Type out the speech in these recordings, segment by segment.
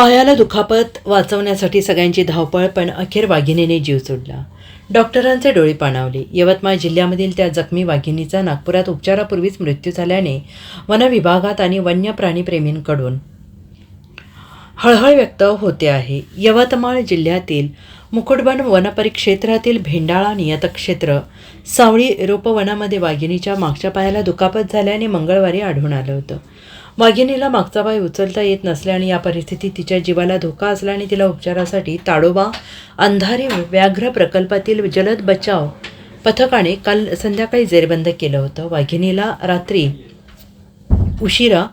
पायाला दुखापत वाचवण्यासाठी सगळ्यांची धावपळ पण अखेर वाघिणीने जीव सोडला. डॉक्टरांचे डोळे पाणावले. यवतमाळ जिल्ह्यामधील त्या जखमी वाघिणीचा नागपुरात उपचारापूर्वीच मृत्यू झाल्याने वनविभागात आणि वन्य प्राणीप्रेमींकडून हळहळ व्यक्त होते आहे. यवतमाळ जिल्ह्यातील मुकुटबन वनपरिक्षेत्रातील भेंडाळा नियतक्षेत्र सावळी रोपवनामध्ये वाघिणीच्या मागच्या पायाला दुखापत झाल्याने मंगळवारी आढळून आलं होतं. वाघिणीला मागचा पाय उचलता येत नसल्याने या परिस्थितीत तिच्या जीवाला धोका असल्याने तिला उपचारासाठी ताडोबा अंधारी व्याघ्र प्रकल्पातील जलद बचाव पथकाने काल संध्याकाळी जेरबंद केलं होतं. वाघिणीला रात्री उशिरा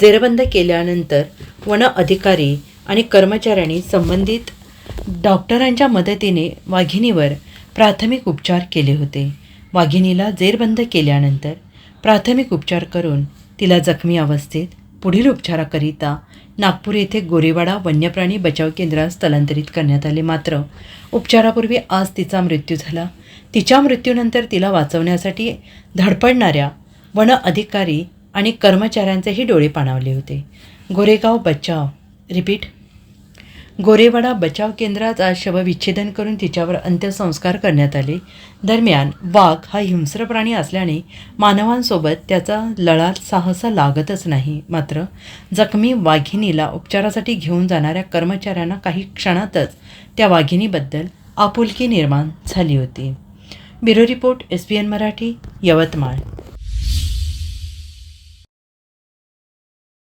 जेरबंद केल्यानंतर वन अधिकारी आणि कर्मचाऱ्यांनी संबंधित डॉक्टरांच्या मदतीने वाघिणीवर प्राथमिक उपचार केले होते. वाघिणीला जेरबंद केल्यानंतर प्राथमिक उपचार करून तिला जखमी अवस्थेत पुढील उपचाराकरिता नागपूर येथे गोरेवाडा वन्यप्राणी बचाव केंद्रात स्थलांतरित करण्यात आले. मात्र उपचारापूर्वी आज तिचा मृत्यू झाला. तिच्या मृत्यूनंतर तिला वाचवण्यासाठी धडपडणाऱ्या वन अधिकारी आणि कर्मचाऱ्यांचेही डोळे पाणावले होते. गोरेगाव बचाव रिपीट गोरेवाडा बचाव केंद्रात आज शवविच्छेदन करून तिच्यावर अंत्यसंस्कार करण्यात आले. दरम्यान वाघ हा हिंस्र प्राणी असल्याने मानवांसोबत त्याचा लळा साहसा लागतच नाही. मात्र जखमी वाघिणीला उपचारासाठी घेऊन जाणाऱ्या कर्मचाऱ्यांना काही क्षणातच त्या वाघिणीबद्दल आपुलकी निर्माण झाली होती. Bureau report S P N Marathi Yavatmal.